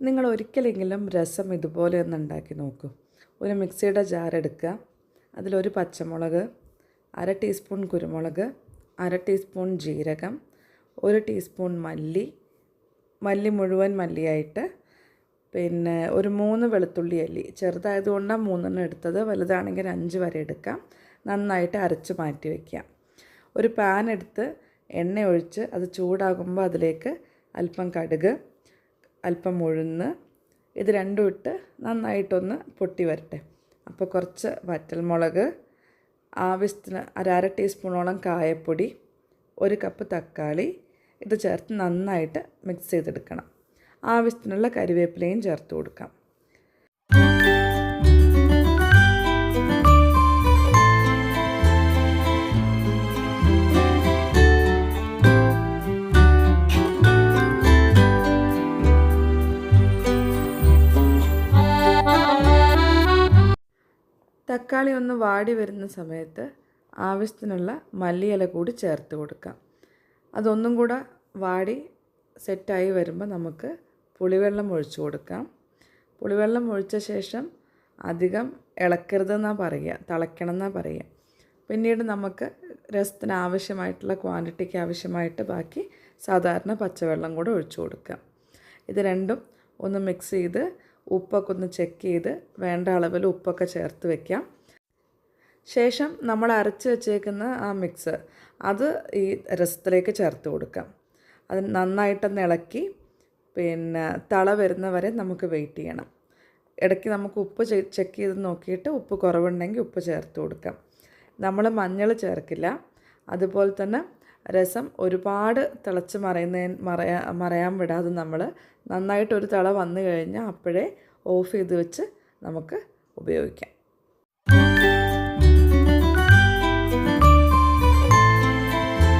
നിങ്ങൾ ഒരിക്കലെങ്കിലും രസം ഇതുപോലെ ഒന്ന് ഉണ്ടാക്കി നോക്കൂ. ഒരു മിക്സിയുടെ ജാർ എടുക്കുക. അതിലൊരു പച്ചമുളക് അര ടീസ്പൂൺ കുരുമുളക് അര ടീസ്പൂൺ ജീരകം ഒരു ടീസ്പൂൺ മല്ലി മല്ലി മുഴുവൻ മല്ലിയായിട്ട് പിന്നെ ഒരു മൂന്ന് വെളുത്തുള്ളി അല്ലി. ചെറുതായതുകൊണ്ടാണ് മൂന്നെണ്ണം എടുത്തത്. വലുതാണെങ്കിൽ അഞ്ച് വരെ എടുക്കാം. നന്നായിട്ട് അരച്ച് മാറ്റി വയ്ക്കാം ഒരു പാൻ എടുത്ത് എണ്ണ ഒഴിച്ച് അത് ചൂടാകുമ്പോൾ അതിലേക്ക് അല്പം കടുക് അല്പം ഉഴുന്ന് ഇത് രണ്ടും ഇട്ട് നന്നായിട്ടൊന്ന് പൊട്ടി വരട്ടെ. അപ്പോൾ കുറച്ച് വറ്റൽമുളക് ആവശ്യത്തിന് ഒരു അര ടീസ്പൂണോളം കായപ്പൊടി ഒരു കപ്പ് തക്കാളി ഇത് ചേർത്ത് നന്നായിട്ട് മിക്സ് ചെയ്തെടുക്കണം. ആവശ്യത്തിനുള്ള കരിവേപ്പിലയും ചേർത്ത് കൊടുക്കാം. തക്കാളി ഒന്ന് വാടി വരുന്ന സമയത്ത് ആവശ്യത്തിനുള്ള മല്ലിയില കൂടി ചേർത്ത് കൊടുക്കാം. അതൊന്നും കൂടെ വാടി സെറ്റായി വരുമ്പോൾ നമുക്ക് പുളിവെള്ളം ഒഴിച്ച് കൊടുക്കാം. പുളിവെള്ളം ഒഴിച്ച ശേഷം അധികം ഇളക്കരുതെന്നാണ് പറയുക തിളയ്ക്കണം എന്നാണ് പറയുക. പിന്നീട് നമുക്ക് രസത്തിന് ആവശ്യമായിട്ടുള്ള ക്വാണ്ടിറ്റിക്ക് ആവശ്യമായിട്ട് ബാക്കി സാധാരണ പച്ചവെള്ളം കൂടെ ഒഴിച്ചു കൊടുക്കാം. ഇത് രണ്ടും ഒന്ന് മിക്സ് ചെയ്ത് ഉപ്പൊക്കെ ഒന്ന് ചെക്ക് ചെയ്ത് വേണ്ട അളവിൽ ഉപ്പൊക്കെ ചേർത്ത് വെക്കാം. ശേഷം നമ്മൾ അരച്ച് വെച്ചേക്കുന്ന ആ മിക്സ് അത് ഈ രസത്തിലേക്ക് ചേർത്ത് കൊടുക്കാം. അത് നന്നായിട്ടൊന്ന് ഇളക്കി പിന്നെ തള വരുന്നവരെ നമുക്ക് വെയിറ്റ് ചെയ്യണം. ഇടയ്ക്ക് നമുക്ക് ഉപ്പ് ചെക്ക് ചെയ്ത് നോക്കിയിട്ട് ഉപ്പ് കുറവുണ്ടെങ്കിൽ ഉപ്പ് ചേർത്ത് കൊടുക്കാം. നമ്മൾ മഞ്ഞൾ ചേർക്കില്ല. അതുപോലെ തന്നെ രസം ഒരുപാട് തിളച്ച് മറയുന്നതിന് മറയാ മറയാൻ വിടാതെ നമ്മൾ നന്നായിട്ടൊരു തിള വന്നു കഴിഞ്ഞാൽ അപ്പോഴേ ഓഫ് ചെയ്ത് വെച്ച് നമുക്ക് ഉപയോഗിക്കാം.